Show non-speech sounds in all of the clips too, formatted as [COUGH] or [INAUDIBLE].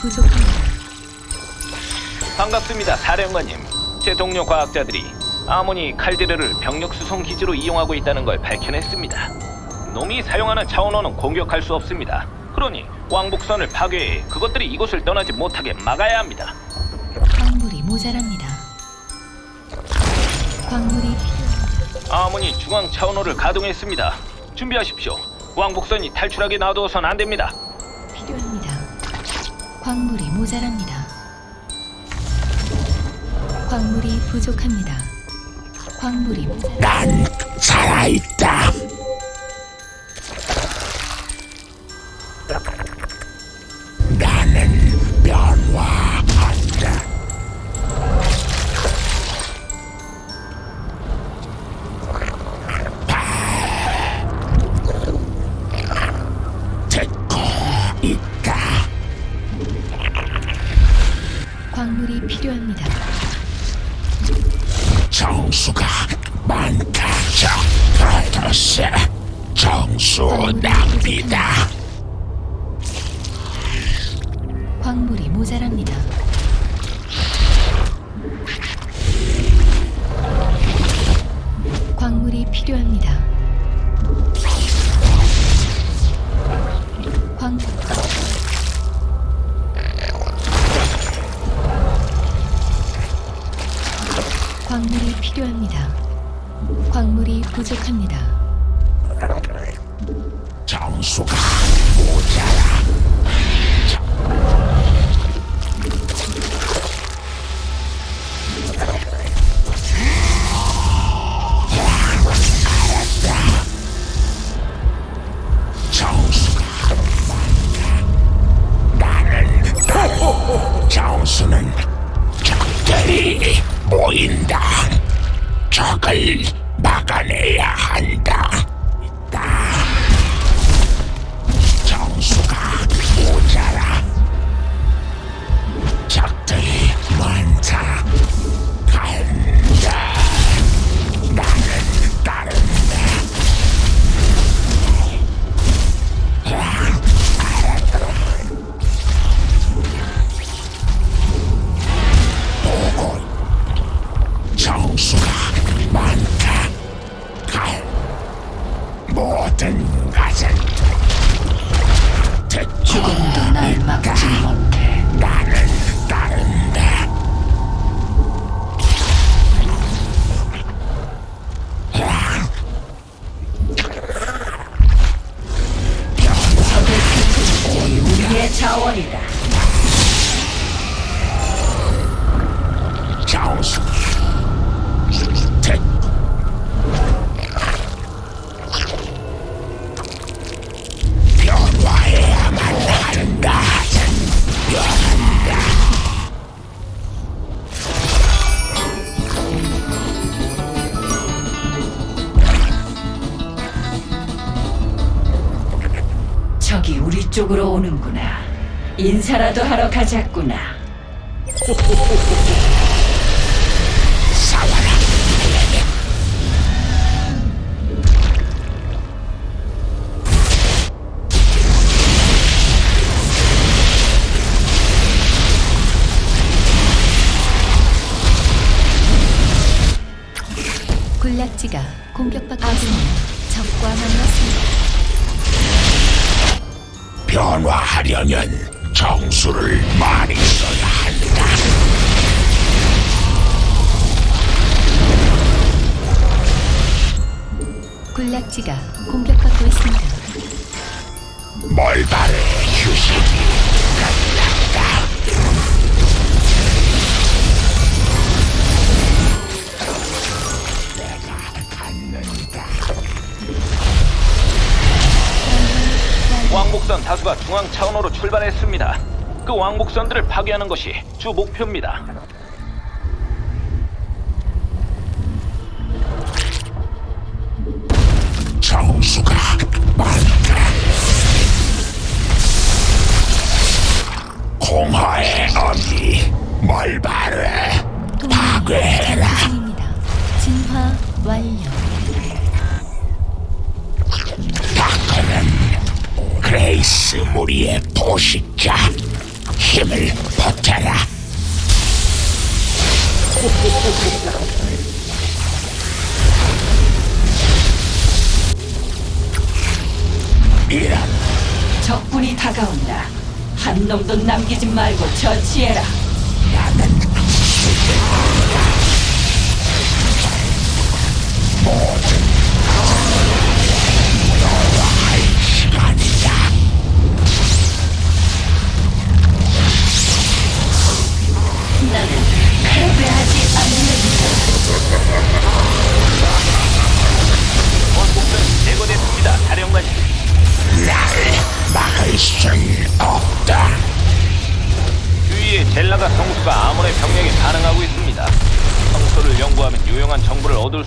부족합니다. 반갑습니다, 사령관님. 제 동료 과학자들이 아모니 칼데르를 병력 수송 기지로 이용하고 있다는 걸 밝혀냈습니다. 놈이 사용하는 차원호는 공격할 수 없습니다. 그러니 왕복선을 파괴해 그것들이 이곳을 떠나지 못하게 막아야 합니다. 광물이 모자랍니다. 광물이 아모니 중앙 차원호를 가동했습니다. 준비하십시오. 왕복선이 탈출하게 놔두어선 안 됩니다. 광물이 모자랍니다. 광물이 부족합니다. 광물이 모자랍니다. 난 낭비다. 광물이 모자랍니다. 광물이 필요합니다. 광 광물이 필요합니다. 광물이 부족합니다. 쪽으로 오는구나. 인사라도 하러 가자꾸나. [LAUGHS] 변화하려면 정수를 많이 써야 한다. 군락지가 공격받고 있습니다. 멀발의 휴식이 끝났다. 왕복선 다수가 중앙 차원호로 출발했습니다. 그 왕복선들을 파괴하는 것이 주 목표입니다. 정수가 많다. 공허의 어미 멀발을 동맹이 파괴해라. 진화 완료. 다크는 그레이스 무리의 포식자 힘을 보태라. 이런 적군이 다가온다. 한 놈도 남기지 말고 처치해라. 시간이다.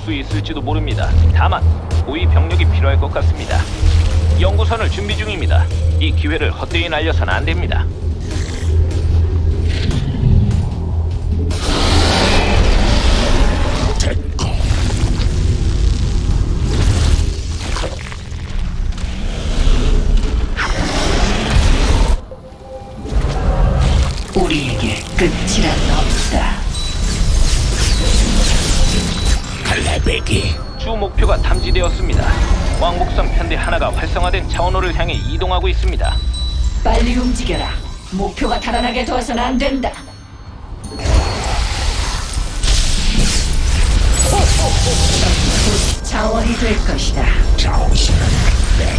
수 있을지도 모릅니다. 다만 고위 병력이 필요할 것 같습니다. 연구선을 준비 중입니다. 이 기회를 헛되이 날려서는 안 됩니다. 활성화된 차원호를 향해 이동하고 있습니다. 빨리 움직여라. 목표가 달아나게 둬서는 안 된다. 곧 자원이 될 것이다. 정수는 내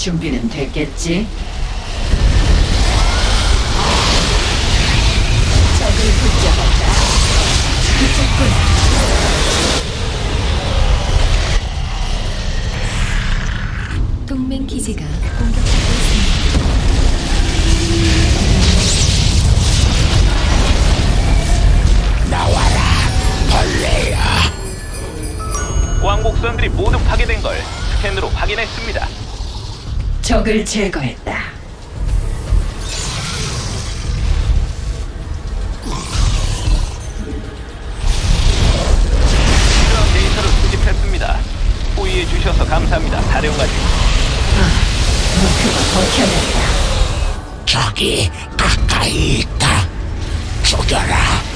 준비는 됐겠지? 적을 붙잡았다. 붙잡군. 동맹 기지가 적을 제거했다. 필요한 데이터를 수집했습니다. 호의해 주셔서 감사합니다. 사령관님. 목표가 버텨낸다. 저기 가까이 있다. 죽여라.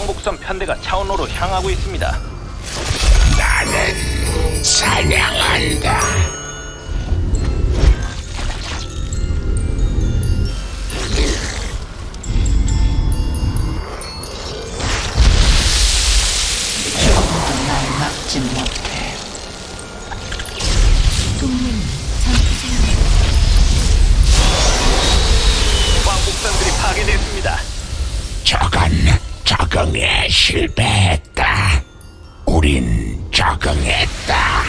왕복선 편대가 차원호로 향하고 있습니다. 나는 사냥한다. 실패했다. 우린 적응했다.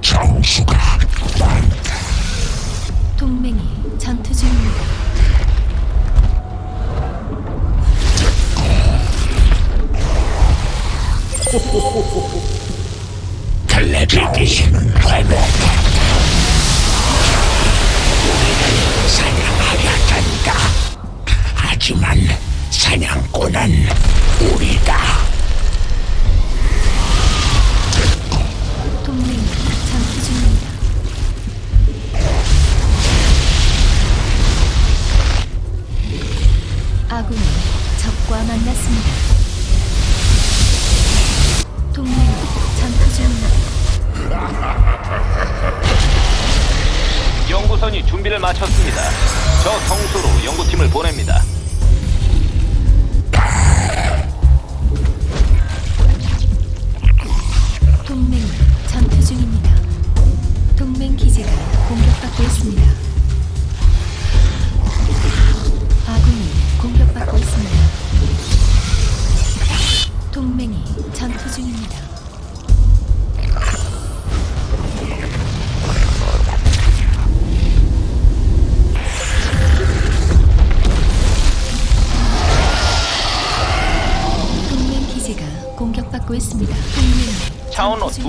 정수가 많다. 동맹이 전투 중입니다. 달래비기는 회복했다. 우리를 사냥하려 된다. 하지만 사냥꾼은 우리다.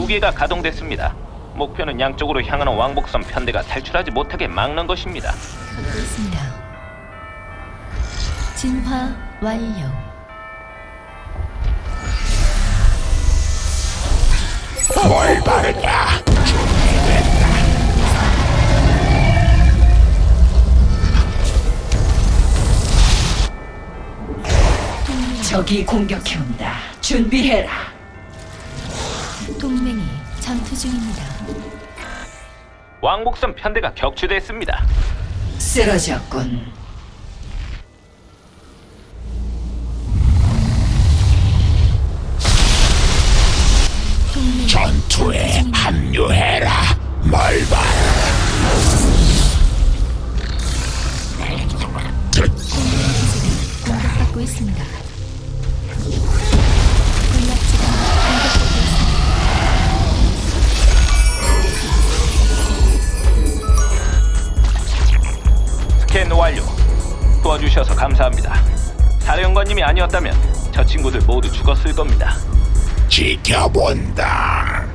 두. 개가 가동됐습니다. 목표는 양쪽으로 향하는 왕복선 편대가 탈출하지 못하게 막는 것입니다. 받고 있습니다. 진화 완료. 뭘 바르냐? 적이 공격해온다. 준비해라. 동맹이 전투 중입니다. 왕복선 편대가 격추됐습니다. 쓰러졌군. 전투에. 합류해라. 뭘 바르냐? 공격받고 있습니다. 스캔 완료. 도와주셔서 감사합니다. 사령관님이 아니었다면 저 친구들 모두 죽었을 겁니다. 지켜본다.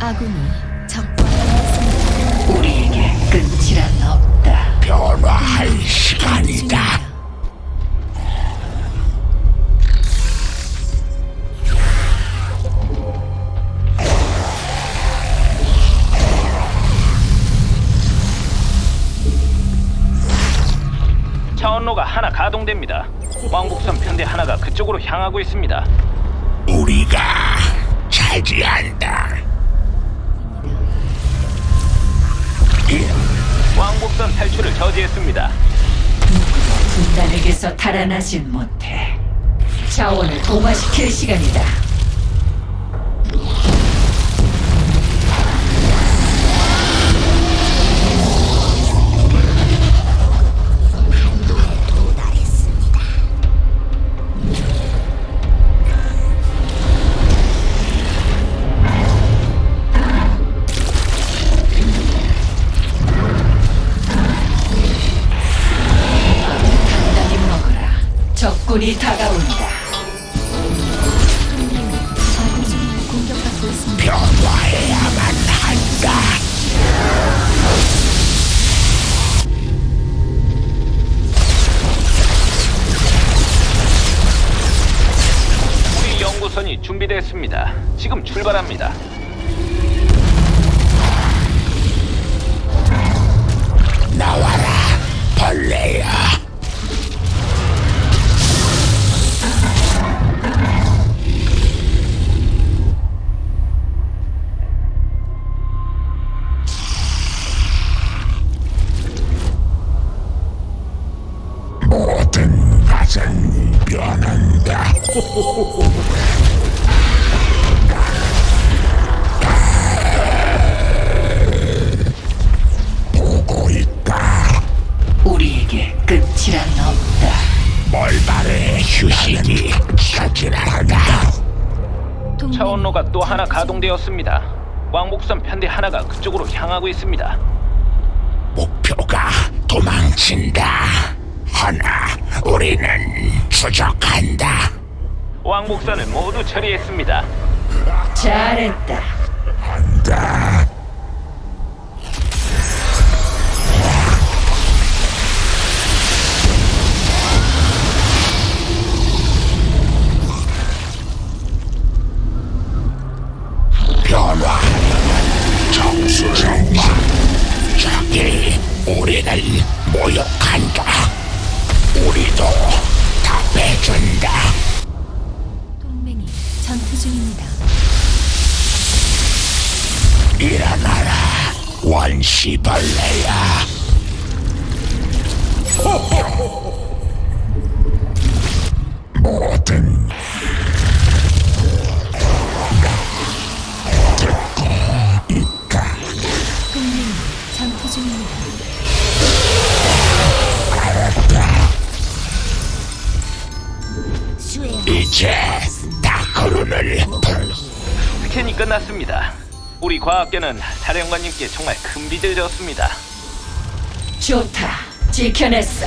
아군이 차원로가 하나 가동됩니다. 왕복선 편대 하나가 그쪽으로 향하고 있습니다. 우리가 차지한다. 왕복선 탈출을 저지했습니다. 군단에게서 달아나진 못해. 자원을 동화시킬 시간이다. 다가온다. 아군이 있습니다. 변화해야만 한다. 우리 연구선이 준비됐습니다. 지금 출발합니다. 나와라, 벌레야. 보고 있다. 우리에게 끝이란 없다. 멀바르의 휴식이 차지한다. 동맹이 차원로가 또 하나 가동되었습니다. 왕복선 편대 하나가 그쪽으로 향하고 있습니다. 목표가 도망친다. 하나, 우리는 추적한다. 왕복선을 모두 처리했습니다. 잘했다. 한다. 원시벌레야. 뭐든 동맹이 전투 중입니다. 이제 다크룬을 불 스캔이 끝났습니다. 우리 과학계는 사령관님께 정말 큰 빚을 졌습니다. 좋다. 지켜냈어.